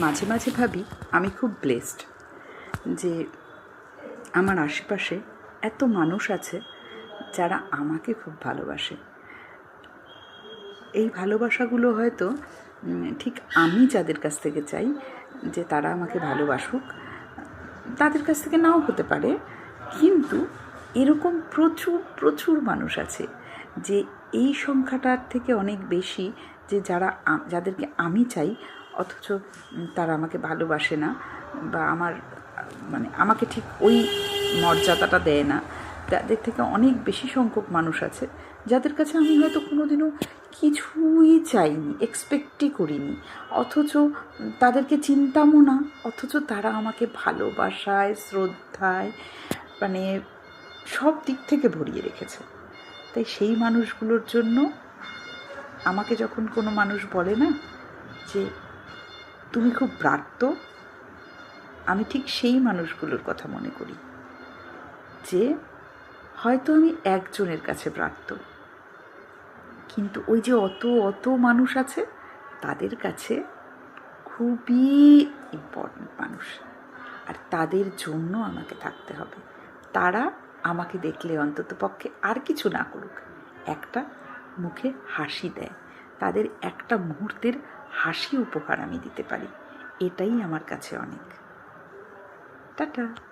মাঝে মাঝে ভাবি, আমি খুব ব্লেসড যে আমার আশেপাশে এত মানুষ আছে যারা আমাকে খুব ভালোবাসে। এই ভালোবাসাগুলো হয়তো ঠিক আমি যাদের কাছ থেকে চাই যে তারা আমাকে ভালোবাসুক, তাদের কাছ থেকে নাও হতে পারে, কিন্তু এরকম প্রচুর প্রচুর মানুষ আছে যে এই সংখ্যাটার থেকে অনেক বেশি যে যারা যাদেরকে আমি চাই অথচ তারা আমাকে ভালোবাসে না বা আমার মানে আমাকে ঠিক ওই মর্যাদাটা দেয় না। তাদের থেকে অনেক বেশি সংখ্যক মানুষ আছে যাদের কাছে আমি হয়তো কোনোদিনও কিছুই চাইনি এক্সপেক্টই করিনি। অথচ তাদেরকে চিনতামও না। অথচ তারা আমাকে ভালোবাসায়, শ্রদ্ধায় মানে সব দিক থেকে ভরিয়ে রেখেছে। তাই সেই মানুষগুলোর জন্য আমাকে যখন কোনো মানুষ বলে না যে তুমি খুব ব্রাত্য আমি ঠিক সেই মানুষগুলোর কথা মনে করি, যে হয়তো আমি একজনের কাছে ব্রাত্য কিন্তু ওই যে অত অত মানুষ আছে, তাদের কাছে খুবই ইম্পর্ট্যান্ট মানুষ। আর তাদের জন্য আমাকে থাকতে হবে। তারা আমাকে দেখলে অন্তত পক্ষে আর কিছু না করুক। একটা মুখে হাসি দেয়। তাদের একটা মুহূর্তের হাসি উপহার আমি দিতে পারি। এটাই আমার কাছে অনেক। টাটা।